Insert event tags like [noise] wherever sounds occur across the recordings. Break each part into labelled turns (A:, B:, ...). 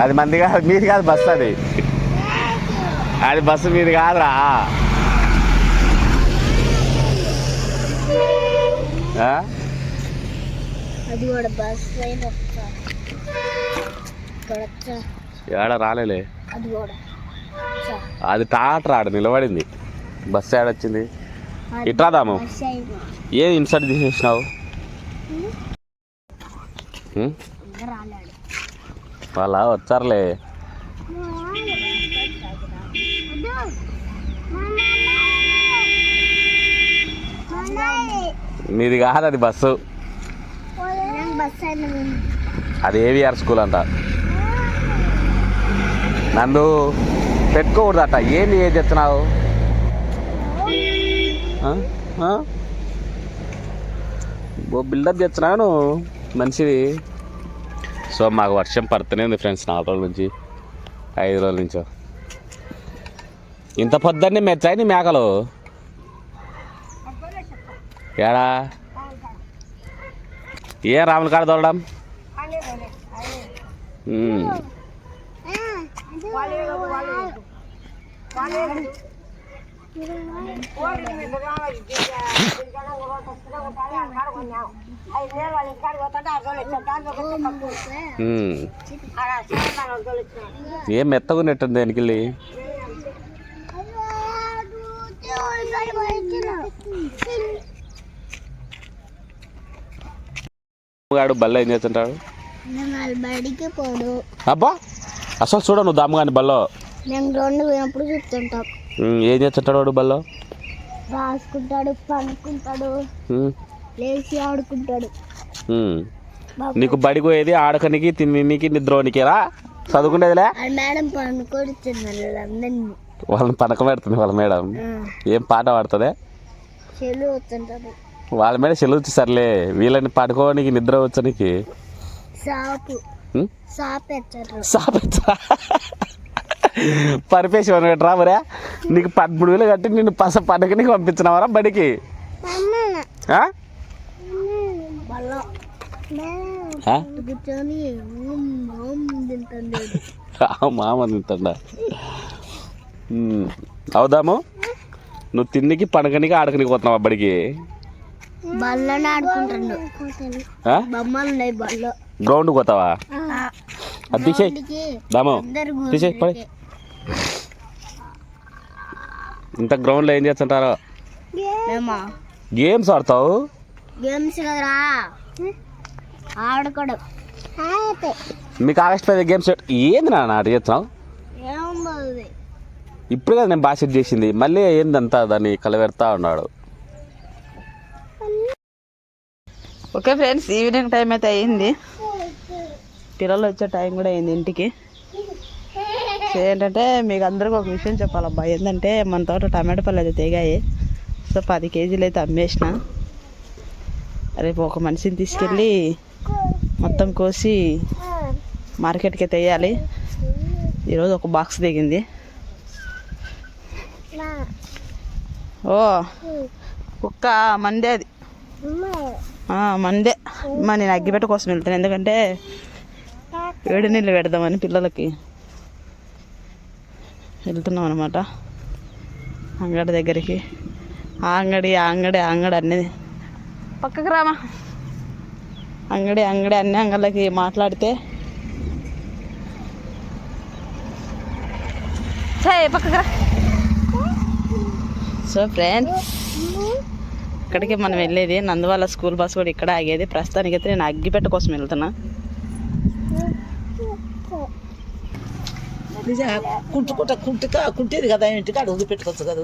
A: అది మంది కాదు మీది కాదు బస్సు అది. అది బస్సు మీది కాదురా. ఏడ రాలేలే.
B: అది
A: టాటర్ ఆడ నిలబడింది. బస్సు ఏడొచ్చింది? ఇట్రా దాము.
B: బస్ అయిన.
A: ఏ ఇన్సర్ట్ తీసేసినావు వాళ్ళ వచ్చారులే. మీది కాదు అది బస్సు. అది ఏవిఆర్ స్కూల్ అంట. నందు పెట్టుకోకూడదట. ఏంది ఏం చెప్తున్నావు? ఓ బిల్డప్ చేస్తున్నాను మనిషిది సో మాకు వర్షం పడుతూనే ఉంది ఫ్రెండ్స్ నాలుగు రోజుల నుంచి ఐదు రోజుల నుంచో. ఇంత పొద్దున్నే మెచ్చాయి నీ మేకలు. ఏడా? ఏ రాముల కాడ. ఉమ్. ఏం మెత్తగా నెట్టుంది దానికి వెళ్ళి బల్ల ఏం చేస్తుంటాడు? అబ్బా అసలు చూడ నువ్వు దమ్ముగాని బల్లో.
B: నేను రెండు పోయినప్పుడు చూస్తుంటాం.
A: ఏం చేస్తుంటాడు వాడు బల్లో?
B: రాసుకుంటాడు పనుకుంటాడు
A: ఉమ్,
B: లేచి ఆడుకుంటాడు.
A: నీకు బడికి పోయేది ఆడకనికి తిన్నికి నిద్రోనికిరా చదువుకునేదిలే
B: ఆ మేడం పనుకొడుతుంది అందరినీ
A: వాళ్ళని పనక పెడుతుంది వాళ్ళ మేడం. ఏం పాట పాడుతుంది? వాళ్ళ మీద సెలవు సర్లే వీళ్ళని పడుకోనికి నిద్ర వచ్చనికి
B: సాపు.
A: ఉమ్?
B: సాపు ఎత్తారు
A: సాపెచ్చా పరిపేసి రా మరే? నీకు పదమూడు వేలు కట్టి నిన్ను పస పండగనికి పంపించినావరా బడికి? మామ ఉమ్. అవుదాము. నువ్వు తిన్నికి పండగనికి ఆడకనికి పోతున్నావా బడికి?
B: బల్లని ఆడుకుంటాడు.
A: ఆ?
B: బొమ్మలు ఉన్నాయి బల్ల
A: గ్రౌండ్కి పోతావా? అది తీసేయి.
B: ఇంటికి
A: దాము. తీసేయి పడి. ఇంత గ్రౌండ్లో ఏం చేస్తుంటారో? గేమ్స్ ఆడతావు?
B: గేమ్స్ కదరా? ఆడుకోవడం
A: మీకు ఆగస్ట్ పది గేమ్స్ ఏంది నా నాటి చేస్తున్నావు?
B: ఏముంది
A: ఇప్పుడు కదా నేను బాగా సెట్ చేసింది. మళ్ళీ ఏందంతా దాన్ని కలవెడతా ఉన్నాడు.
C: ఓకే ఫ్రెండ్స్ ఈవినింగ్ టైం అయితే అయింది. పిల్లలు వచ్చే టైం కూడా అయింది ఇంటికి. ఏంటంటే మీకు అందరికీ ఒక విషయం చెప్పాలబ్బా. ఏంటంటే మన తోట టమాటో పళ్ళు అయితే తెగాయి. సో పది కేజీలు అయితే అమ్మేసిన. రేపు ఒక మనిషిని తీసుకెళ్ళి మొత్తం కోసి మార్కెట్కి తెయాలి. ఈరోజు ఒక బాక్స్ దిగింది ఓ కుక్క మందే అది. మందే. మా నేను అగ్గిపెట్ట కోసం వెళ్తాను ఎందుకంటే వేడి నీళ్ళు పెడదామని పిల్లలకి. వెళ్తున్నాం అనమాట అంగడి దగ్గరికి. ఆ అంగడి ఆ అంగడి ఆ అంగడి అన్నీ. పక్కకు రామా. అంగడి అంగడి అన్ని అంగళ్ళకి మాట్లాడితే. సరే పక్కకు రా. సో ఫ్రెండ్స్ ఇక్కడికి మనం వెళ్ళేది నందువల్ల స్కూల్ బస్ కూడా ఇక్కడ ఆగేది. ప్రస్తుతానికి అయితే నేను అగ్గిపెట్ట కోసం వెళ్తున్నా.
D: కుంటుకుంటా కుంటుక కుంటేది కదా ఇంటికాడ వదిలి పెట్టుకోవచ్చు కదా.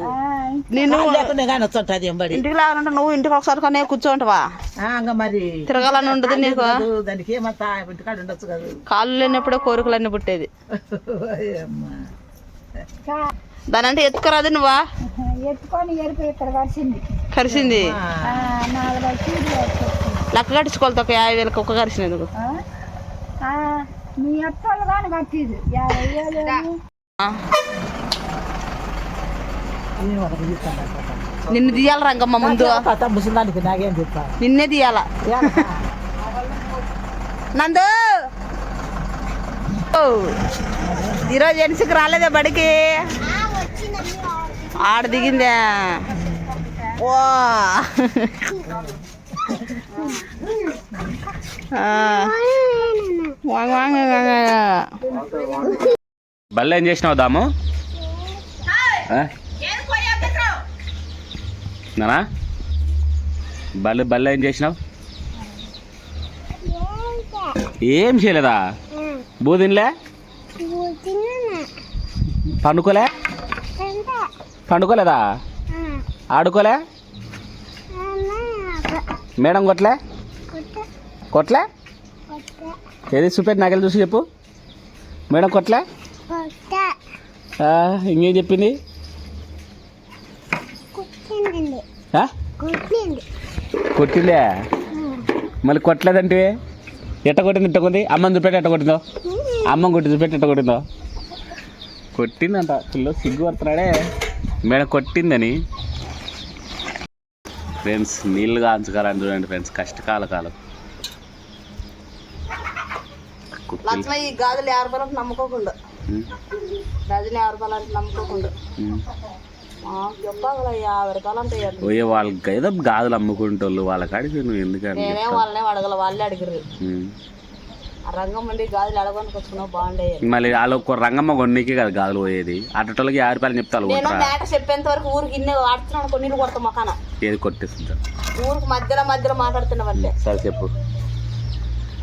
C: నేను
D: లేకుండా కానీ వస్తుంటుంది ఎంబడి
C: ఇంటికి రావాలంటే నువ్వు ఇంటికి ఒకసారి కానీ కూర్చోంటవా
D: ఇంకా మరి
C: తిరగాలని ఉండదు నీకు.
D: దానికి ఏమంతా ఇంటికాడ ఉండొచ్చు కదా.
C: కాళ్ళు లేనప్పుడే కోరికలన్నీ పుట్టేది. దాని అంటే ఎత్తుకురాదు నువ్వా?
B: ఎత్తుకొని కలిసింది. ఐదు
C: లెక్క కట్టించుకోవాలి ఒక యాభై వేలకు ఒక్క కరిసినందుకు
B: మీ అత్తలు కానీ కట్టిది యాభై వేలు
C: నిన్ను తీయాలి రంగమ్మ ముందు.
D: ముసలానికి నాకేం చెప్తా
C: నిన్నే తీయాల నందు! ఓ, ఈరోజు ఎన్సికి రాలేదే బడికి? ఆడ దిగిందే. ఓ.
A: బల్ల ఏం చేసినావు దాము? నానా? బల్ల బల్ల ఏం చేసినావు? ఏం చేయలేదా? బూదిన్లే పండుకోలే? పండుకోలేదా? ఆడుకోలే? మేడం కొట్లే? కొట్లే? ఏది? చూపెట్టి నాకెళ్ళి చూసి చెప్పు. మేడం కొట్లే? ఇంకేం చెప్పింది? కొట్టిందే. మళ్ళీ కొట్టలేదంటే? ఎట్ట కొట్టింది? ఎట్ట కొట్టింది? అమ్మని చూపెట్టి ఎట్ట కొట్టిందో? అమ్మని కొట్టి చూపెట్టి ఎట్ట కొట్టిందో? కొట్టిందంట. పిల్ల సిగ్గు పడుతున్నాడే. మేడం కొట్టిందని. ఫ్రెండ్స్ నీళ్ళు కాంచుకోవాలని చూడండి ఫ్రెండ్స్. కష్టకాల కాలం
C: లక్ష్మ ఈ గాజులు యాభై రూపాయలు నమ్ముకోకుండా.
A: ఉమ్,
C: డజన్ యాభై రూపాయలు అంటే నమ్ముకోకుండా. యాభై రూపాయలు అంటే.
A: పోయే వాళ్ళకి ఏదో గాజులు అమ్ముకుంటోళ్ళు వాళ్ళ కాడికి నువ్వు ఎందుకని
C: నేనే వాళ్ళనే అడగల వాళ్ళే అడిగారు
A: ఉమ్.
C: ఆ రంగం మండి గాజులు అడగడానికి వచ్చుకున్నావు బాగుండే
A: మళ్ళీ వాళ్ళు ఒక రంగమ్మ కొన్నికి కదా గాజులు పోయేది. అట్టటోళ్ళకి యాభై రూపాయలు చెప్తాను
C: నేను చెప్పేంత వరకు ఊరికి ఇన్నే ఆడుతున్నాను కొన్ని కొడతా మొకాన
A: ఏది కొట్టేస్తుంటా
C: ఊరికి మధ్యలో మధ్యలో మాట్లాడుతున్నావంటే
A: సరే చెప్పు.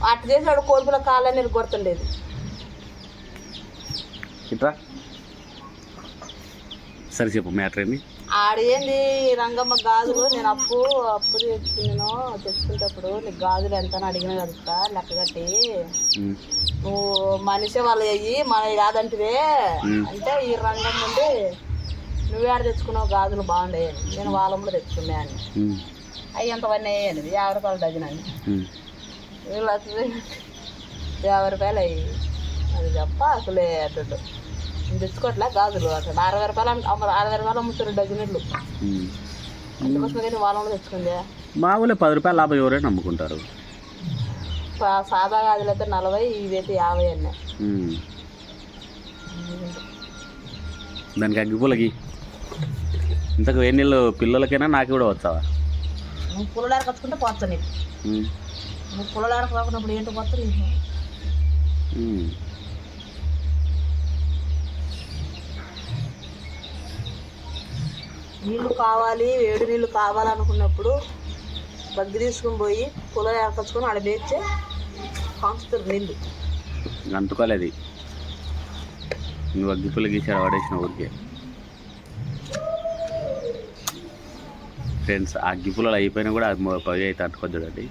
C: అట్టు చేసినాడు కోల్పుల కాళ్ళని నీళ్ళు కొడుతుండేది.
A: ఇట్రా. సరే చెప్పు మ్యాటర్ ఏంది?
C: ఆడ ఏంది రంగమ్మ గాజులు నేను అప్పు అప్పు తెచ్చుకున్నాను తెచ్చుకునేటప్పుడు నీకు గాజులు ఎంత అని అడిగిన కదా లెక్క కట్టి. నువ్వు మనిషి వాళ్ళు అయ్యి మన కాదంటివే.
A: ఉమ్.
C: అంటే ఈ రంగం నుండి నువ్వు ఆడ తెచ్చుకున్నావు గాజులు బాగుండే నేను వాళ్ళంలో తెచ్చుకున్నా అని.
A: ఉమ్,
C: అవి ఎంతవన్నీ అయ్యాను యాభై రూపాయలు డజన్ అని. యాభై రూపాయలు అయ్యి. అది చెప్ప అసలే నేను తెచ్చుకోవట్లే గాజులు అసలు. అరవై రూపాయలు అరవై రూపాయలు అమ్ముతారు డజన్ ఇళ్ళు
A: ఉమ్.
C: అందుకోసమే కానీ వాళ్ళంలో తెచ్చుకుందే.
A: మా ఊళ్ళో పది రూపాయలు లాభం ఎవరైనా నమ్ముకుంటారు.
C: సా- సాదా గాజులు అయితే నలభై ఇవైతే యాభై అన్నాయి
A: ఉమ్. దానికి అగ్గిపూలకి. ఇంతకు వేడి నీళ్ళు పిల్లలకైనా నాకు కూడా వచ్చావా?
C: నువ్వు పుల్లలు కచ్చుకుంటే పోతా నీకు నువ్వు పుల్లలు కాకున్నప్పుడు ఏంటో పోతా నీకు. నీళ్ళు కావాలి వేడి నీళ్ళు కావాలనుకున్నప్పుడు బగ్గి తీసుకుని పోయి పుల్లలు ఏర్పరచుకొని ఆడ వేస్తే కాంచుతారు నీళ్ళు.
A: అంటుకోలేదు నువ్వు అగ్గిపుల్ల గీసాడు పడేసిన ఊరికే. ఫ్రెండ్స్ ఆ అగ్గిపుల్లలు అయిపోయినా కూడా అది పవి పది అయితే అంటుకో చూడండి.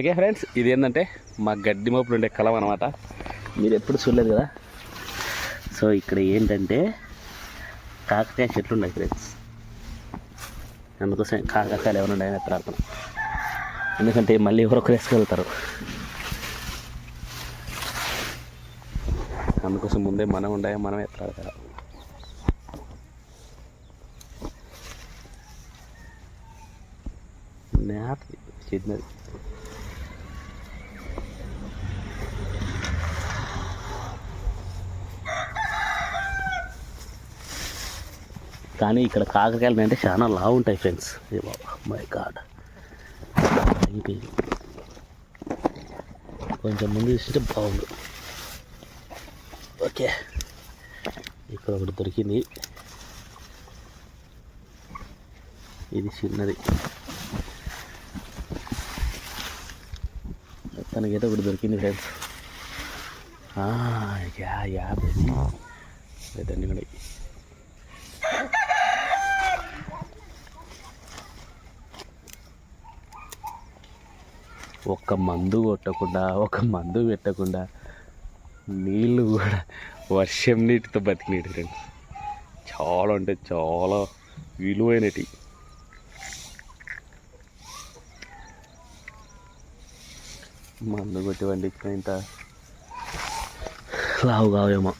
A: ఓకే ఫ్రెండ్స్ ఇది ఏంటంటే మా గడ్డి మోపులు ఉండే కలం అనమాట మీరు ఎప్పుడు చూడలేదు కదా? సో ఇక్కడ ఏంటంటే కాకరకాయ చెట్లు ఉన్నాయి ఫ్రెండ్స్. అందుకోసం కాకరకాయలు ఎవరు ఉన్నాయని ఎత్తాడుతున్నాం ఎందుకంటే మళ్ళీ ఎవరొకరు వేసుకెళ్తారు అందుకోసం ముందే మనం ఉండే మనం ఎత్తాడతారు నేత చిన్నది. కానీ ఇక్కడ కాకరకాయలు అంటే చాలా లావు ఉంటాయి ఫ్రెండ్స్. ఏ బాబా మై గాడ్. కొంచెం ముందు చూస్తే బాగుండు. ఓకే. ఇక్కడ ఒకటి దొరికింది. ఇది చిన్నది. తనకైతే ఒకటి దొరికింది ఫ్రెండ్స్ యా యా లేదండి కూడా ఒక్క మందు కొట్టకుండా ఒక మందు పెట్టకుండా నీళ్ళు కూడా వర్షం నీటితో బతికినట్టు ఫ్రెండ్స్ చాలా అంటే చాలా విలువైనటి. మందు కొట్టి వండించిన ఇంత లావు కావేమో.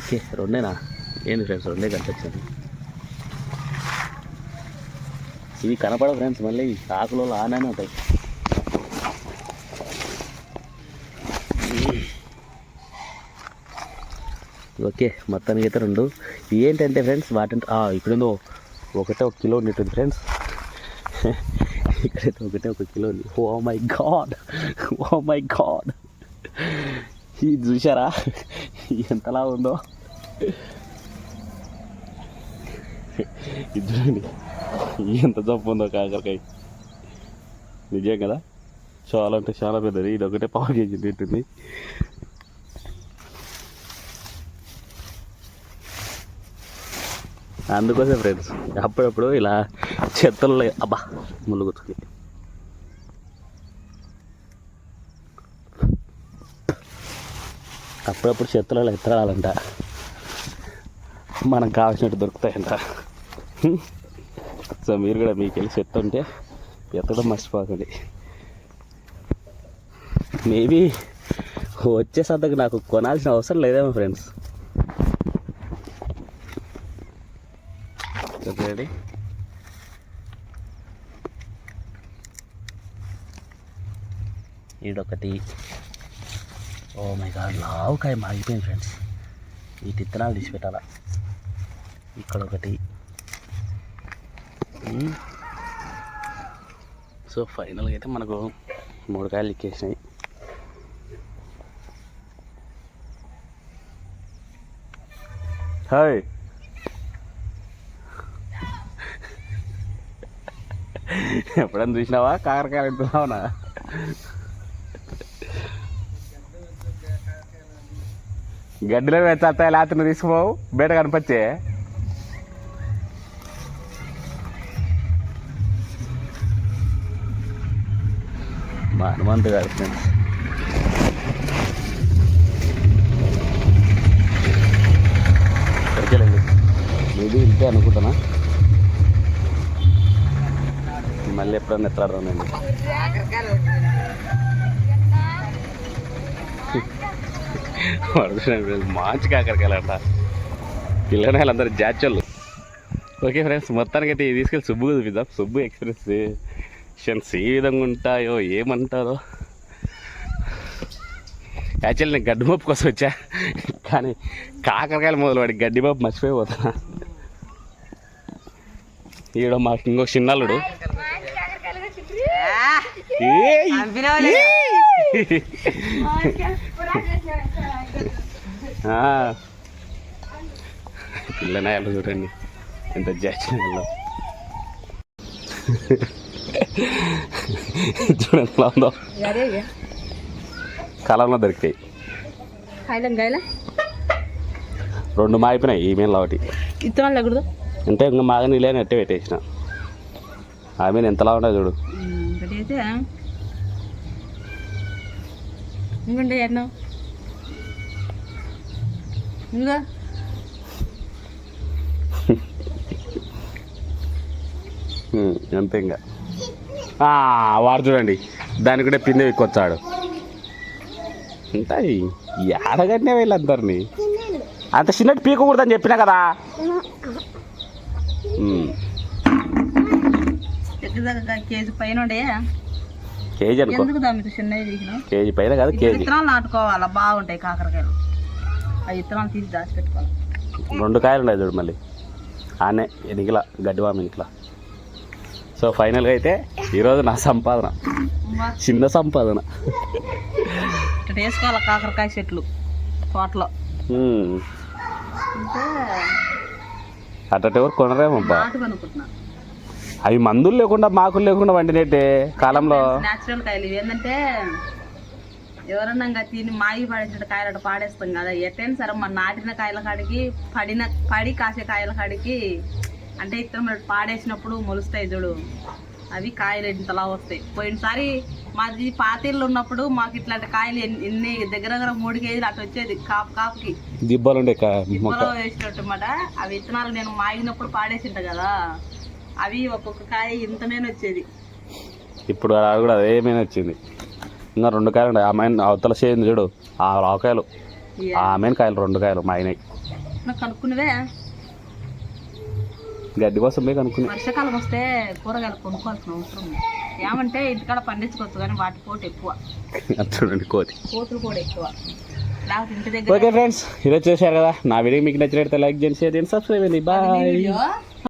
A: ఓకే రెండేనా? ఏంటి ఫ్రెండ్స్ రెండే కనిపించింది ఇవి కనపడవు ఫ్రెండ్స్ మళ్ళీ ఆకులో ఆనే ఉంటాయి. ఓకే మొత్తానికి అయితే రెండు. ఏంటంటే ఫ్రెండ్స్ వాటి ఇక్కడేందో ఒకటే ఒక కిలో ఉంటుంది ఫ్రెండ్స్ ఇక్కడైతే ఒకటే ఒక kilo oh my god oh my god ఇది చూసారా ఎంతలా ఉందో? ఇది ఎంత జబ్బు ఉందో కాకరకాయ. నిజం కదా? చాలా అంటే చాలా పెద్దది. ఇది ఒకటే పావు కేజీ తింటుంది. అందుకోసం ఫ్రెండ్స్ అప్పుడప్పుడు ఇలా చెత్తలు అబ్బా ములుగుతుంది అప్పుడప్పుడు చెత్తలలో ఎత్తరాలంట. మనకు కావాల్సినట్టు దొరుకుతాయంట. సో మీరు కూడా మీకు వెళ్ళి చెట్టు ఉంటే ఎత్తడం మర్చిపోకండి. మేబీ వచ్చే సద్దకు నాకు కొనాల్సిన అవసరం లేదేమో ఫ్రెండ్స్ రెడీ ఈడొకటి ఓ మై గాడ్ లావుకాయ మాగిపోయింది ఫ్రెండ్స్ ఈ విత్తనాలు తీసి పెట్టాలా ఇక్కడ ఒకటి సో ఫైనల్గా అయితే మనకు మూడు కాయలు ఎక్కేసినాయి హాయ్. ఎప్పుడన్నా చూసినావా? కాకరకాయలు ఎంతున్నావునా గడ్డిలో వెచ్చేస్తాయి లేకపోతే తీసుకుపోవు. బయట కనిపించే. హనుమంతు గారు ఫ్రెండ్స్ ఎక్కడికెళ్ళండి మేబీ ఇంతే అనుకుంటున్నా. మళ్ళీ ఎప్పుడన్నా ఎత్తాడండి మంచి కాకరకాయలంట పిల్లలు వాళ్ళందరూ జాచోళ్ళు. ఓకే ఫ్రెండ్స్ మొత్తానికి అయితే తీసుకెళ్ళి సుబ్బు చూపిద్దాం. సుబ్బు ఎక్స్ప్రెస్. ఏ విధంగా ఉంటాయో ఏమంటారో. యాక్చువల్లీ నేను గడ్డి మప్పు కోసం వచ్చా. కానీ కాకరకాయలు మొదలు వాడి గడ్డి మప్పు మర్చిపోయిపోతున్నా ఈడ మాకు ఇంకో చిన్నల్లుడు. పిల్లనాయాలు చూడండి. ఎంత జాచినాయాలో చూడండి ఎలా ఉందో. కాలంలో దొరికాయి రెండు మాగిపోయినాయి ఈ మీన్ ఒకటి.
C: ఇత్తనాలు
A: అంటే ఇంకా మాగా నీళ్ళని అట్టే పెట్టేసిన. ఆ మీన్ ఎంతలా ఉంటాయి చూడు.
C: ఇంకా. [laughs]
A: అంతే ఇంకా. వాడు చూడండి. దాని కూడా పిందె ఎక్కొచ్చాడు ఉంటాయి. ఏడగట్నే వీళ్ళందరినీ. అంత చిన్నట్టు పీకకూడదని చెప్పినా కదా?
C: కేజీ పైన
A: కేజీ అనుకో. కేజీ పైన కాదు కేజీ.
C: విత్తనాలు నాటుకోవాలా? బాగుంటాయి కాకరకాయలు. ఆ విత్తనాలు తీసి దాచిపెట్టుకోవాలి.
A: రెండు కాయలు ఉన్నాయి చూడు మళ్ళీ. ఆనే ఎనికిల గడ్డివామ ఎనికిల. సో ఫైనల్గా అయితే ఈరోజు నా సంపాదన. చిన్న సంపాదన.
C: వేసుకోవాలి కాకరకాయ చెట్లు తోటలో.
A: ఉమ్,
C: అంటే
A: అట్టటి ఎవరు కొనరేమబ్బా అవి మందులు లేకుండా మాకులు లేకుండా వండినట్టే కాలంలో.
C: న్యాచురల్ కాయలు ఏంటంటే ఎవరన్నా తిని మాగి పడేసిన కాయలు పాడేస్తాం కదా. ఎట్టైనా సరే మన నాటిన కాయల కాడికి పడిన పడి కాసే కాయల కాడికి అంటే ఇత్తనం పాడేసినప్పుడు మొలుస్తాయి చూడు. అవి కాయలు ఇంతలా వస్తాయి. పోయినసారి మాది పాతీళ్ళు ఉన్నప్పుడు మాకు ఇట్లాంటి కాయలు ఎన్ని దగ్గర దగ్గర మూడు కేజీలు అటు వచ్చేది కాపు కాపుకి.
A: దిబ్బలు ఉండే కా- మొక్క.
C: పొలం వేసినట్టు అన్నమాట ఆ విత్తనాలు నేను మాగినప్పుడు పాడేసింట కదా. అవి ఒక్కొక్క కాయ ఇంతమేన వచ్చేది.
A: ఇప్పుడు అది కూడా అదేమైనా వచ్చింది. ఇంకా రెండు కాయలు ఆమె అవతల చేయింది చూడు. ఆ ఆవకాయలు.
C: ఇక
A: ఆమె కాయలు రెండు కాయలు మా ఆయనవి
C: నాకు కనుక్కున్నవే?
A: గడ్డి కోసం పోయి కనుక్కుని
C: వర్షాకాలం వస్తే కూరగాయలు కొనుక్కోవాల్సిన అవసరం ఏమంటే ఇంటికాడ పండించుకోవచ్చు కానీ వాటి పోటు ఎక్కువ. [laughs]
A: చూడండి కోతి.
C: కోతులు కూడా ఎక్కువ.
A: ఓకే ఫ్రెండ్స్ ఈరోజు చూశారు కదా. నా వీడియో మీకు నచ్చినట్లయితే లైక్ చేయండి షేర్ చేయండి సబ్స్క్రైబ్ చేయండి. బాయ్